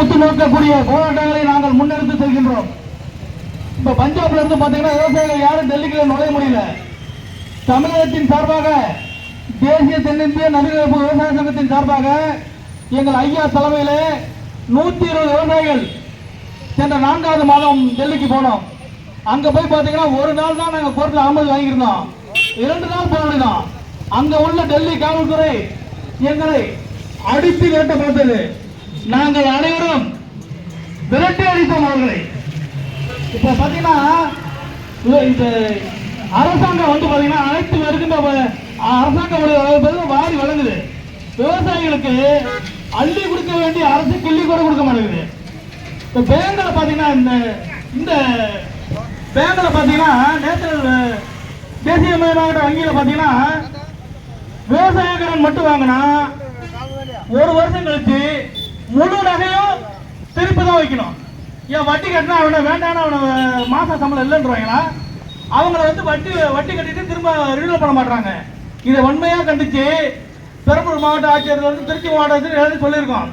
உத்து நோக்கக்கூடிய போராட்டங்களை நாங்கள் முன்னெடுத்து செல்கின்றோம். இப்ப பஞ்சாப்ல இருந்து பாத்தீங்கன்னா விவசாயிகள் யாரும் டெல்லிக்குள்ள நுழைய முடியல. தமிழகத்தின் சார்பாக தேசிய தென்னிந்திய நடுநிலைப்பு விவசாய சங்கத்தின் சார்பாக எங்கள் ஐயா தலைமையில நூத்தி இருபது விவசாயிகள் சென்ற நான்காவது மாதம் டெல்லிக்கு போனோம். அங்க போய் பாத்தீங்கன்னா ஒரு நாள் தான் நாங்க கோர்ட்ல அனுமதி வாங்கியிருந்தோம். இரண்டு நாள் போராடினோம் அங்க உள்ள டெல்லி காவல்துறை எங்களை அடித்து விரட்ட பார்த்தது. நாங்கள் அனைவரும் விரட்டி அடித்தோம் அவர்களை. இப்ப பாத்தீங்கன்னா இந்த அரசாங்கம் வந்து பாத்தீங்கன்னா அனைத்து வருகின்ற அரசாங்கம் வாரி வழங்குது. விவசாயிகளுக்கு அள்ளி கொடுக்க வேண்டிய அரசு கிள்ளி கூட கொடுக்க மாட்டேங்குது. இப்ப பேங்க்ல பாத்தீங்கன்னா இந்த இந்த பேங்க்ல பாத்தீங்கன்னா தேசிய தேசியமயமாகிற வங்கியில பாத்தீங்கன்னா விவசாய கடன் மட்டும் வாங்கினா ஒரு வருஷம் கழிச்சு முழு நகையும் திருப்பி தான் வைக்கணும். ஏன் வட்டி கட்டினா அவனை வேண்டாம்னு அவனை மாச சம்பளம் இல்லைன்றவங்களா? அவங்கள வந்து வட்டி வட்டி கட்டிட்டு திரும்ப ரினியூவல் பண்ண மாட்டாங்க இதை உண்மையாக கண்டிச்சு பெரம்பலூர் மாவட்ட ஆட்சியர் வந்து திருச்சி மாவட்டத்தில் எழுதி சொல்லியிருக்கோம்.